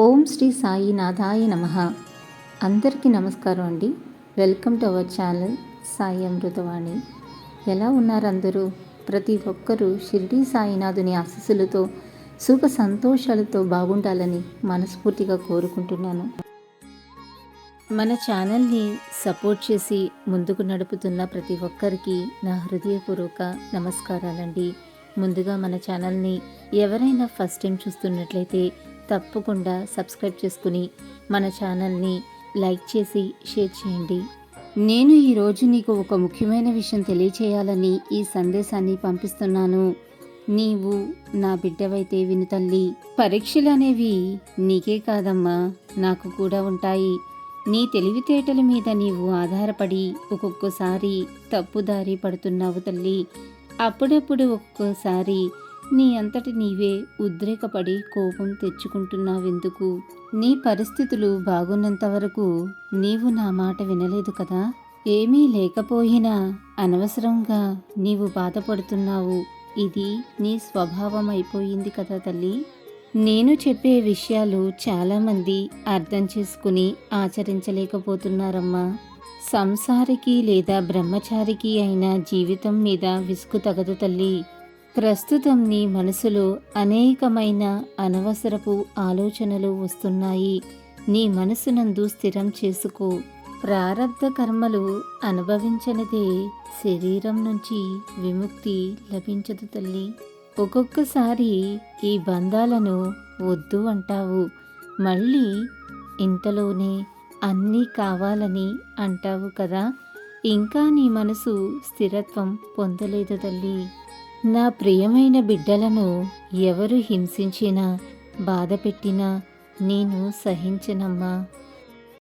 ఓం శ్రీ సాయి నాథాయ నమ. అందరికీ నమస్కారం అండి. Welcome to our channel Sai Amrutavani. ఎలా ఉన్నారు అందరూ? ప్రతి ఒక్కరూ షిరిడి సాయినాథుని ఆశీస్సులతో సుఖ సంతోషాలతో బాగుండాలని మనస్ఫూర్తిగా కోరుకుంటున్నాను. మన ఛానల్ని సపోర్ట్ చేసి ముందుకు నడుపుతున్న ప్రతి ఒక్కరికి నా హృదయపూర్వక నమస్కారాలండి. ముందుగా మన ఛానల్ని ఎవరైనా ఫస్ట్ టైం చూస్తున్నట్లయితే తప్పకుండా సబ్స్క్రైబ్ చేసుకుని మన ఛానల్ని లైక్ చేసి షేర్ చేయండి. నేను ఈరోజు నీకు ఒక ముఖ్యమైన విషయం తెలియచేయాలని ఈ సందేశాన్ని పంపిస్తున్నాను. నీవు నా బిడ్డవైతే విను తల్లి. పరీక్షలు అనేవి నీకే కాదమ్మా నాకు కూడా ఉంటాయి. నీ తెలివితేటల మీద నీవు ఆధారపడి ఒక్కొక్కసారి తప్పుదారి పడుతున్నావు తల్లి. అప్పుడప్పుడు ఒక్కోసారి నీ అంతటి నీవే ఉద్రేకపడి కోపం తెచ్చుకుంటున్నావెందుకు? నీ పరిస్థితులు బాగున్నంత వరకు నీవు నా మాట వినలేదు కదా? ఏమీ లేకపోయినా అనవసరంగా నీవు బాధపడుతున్నావు. ఇది నీ స్వభావం అయిపోయింది కదా తల్లి? నేను చెప్పే విషయాలు చాలామంది అర్థం చేసుకుని ఆచరించలేకపోతున్నారమ్మా. సంసారికి లేదా బ్రహ్మచారికి అయిన జీవితం మీద విసుగు తగదు తల్లి. ప్రస్తుతం నీ మనసులో అనేకమైన అనవసరపు ఆలోచనలు వస్తున్నాయి. నీ మనసునందు స్థిరం చేసుకో. ప్రారబ్ధ కర్మలు అనుభవించనిదే శరీరం నుంచి విముక్తి లభించదు తల్లి. ఒక్కొక్కసారి ఈ బంధాలను వద్దు అంటావు. మళ్ళీ ఇంతలోనే అన్నీ కావాలని అంటావు కదా. ఇంకా నీ మనసు స్థిరత్వం పొందలేదు తల్లి. నా ప్రియమైన బిడ్డలను ఎవరు హింసించినా బాధ పెట్టినా నేను సహించనమ్మా.